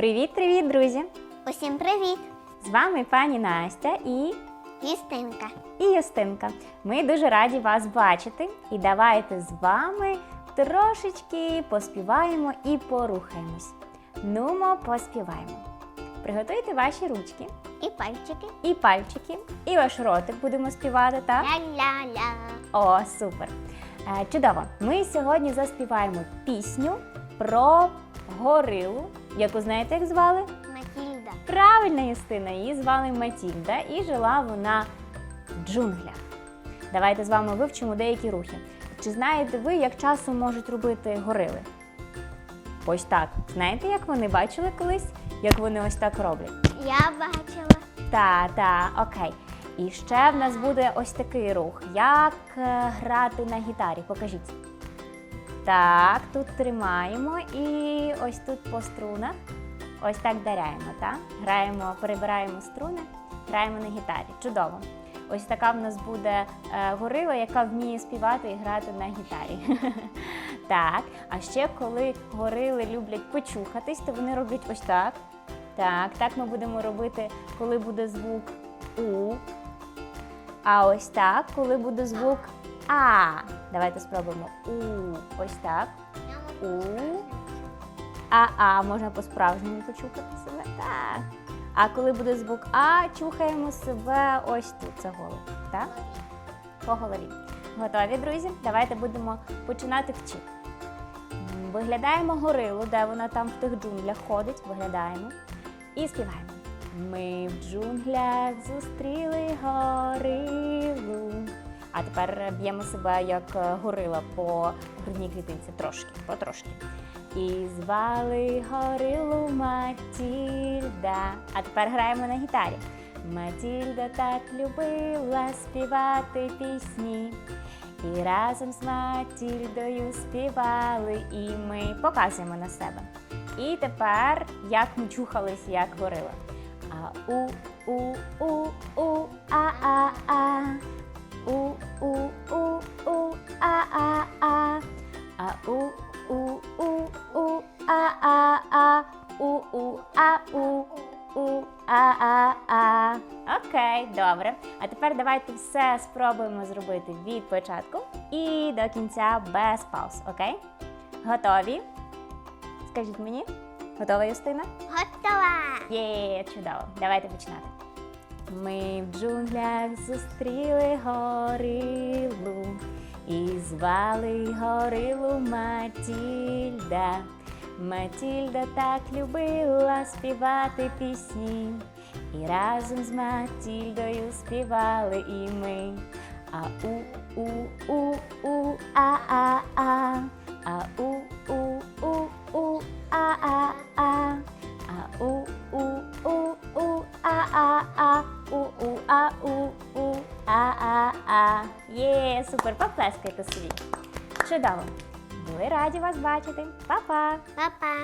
Привіт-привіт, друзі! Усім привіт! З вами пані Настя і, Юстинка. і Юстинка. Ми дуже раді вас бачити і давайте з вами трошечки поспіваємо і порухаємось. Нумо, поспіваємо. Приготуйте ваші ручки І пальчики. і пальчики, і ваш ротик будемо співати, так? Ля-ля-ля. О, супер! Е, Чудово! Ми сьогодні заспіваємо пісню про горилу, яку знаєте, як звали? Матільда. Правильно, Юстина, її звали Матільда і жила вона в джунглях. Давайте з вами вивчимо деякі рухи. Чи знаєте ви, як часом можуть робити горили? Ось так. Знаєте, як вони бачили колись, як вони ось так роблять? Я бачила. Та, та, окей. І ще в нас буде ось такий рух. Як е, грати на гітарі? Покажіть. Так, тут тримаємо і ось тут по струнах. Ось так даряємо, так? Граємо, перебираємо струни, граємо на гітарі. Чудово. Ось така в нас буде е, горила, яка вміє співати і грати на гітарі. так, а ще коли горили люблять почухатись, то вони роблять ось так. Так, так ми будемо робити, коли буде звук У. А ось так, коли буде звук А. Давайте спробуємо У. Ось так. У. А, а, можна по-справжньому почухати себе. Так. А коли буде звук А, чухаємо себе ось тут за голову. Так? По голові. Готові, друзі? Давайте будемо починати вчити. Виглядаємо горилу, де вона там в тих джунглях ходить. Виглядаємо. І співаємо. Ми в джунглях зустріли горилу. А тепер б'ємо себе як е, горила по грудній клітинці трошки, потрошки. І звали горилу Матільда. А тепер граємо на гітарі. Матільда так любила співати пісні. І разом з Матільдою співали, і ми показуємо на себе. І тепер як ми чухались, як горила. А у у у у а Окей, добре. А тепер давайте все спробуємо зробити від початку і до кінця без пауз, окей? Готові? Скажіть мені, готова Юстина? Готова. Є, чудово. Давайте починати. Ми в джунглях зустріли горилу і звали горилу Матільда. Матільда так любила співати пісні, і разом з Матільдою співали і ми. А у у у у а а а а у у у у а а а а у у у у а а а у у а у у а а а Є, супер, поплескайте собі. Чудово. Були раді вас бачити. Па-па! Па-па.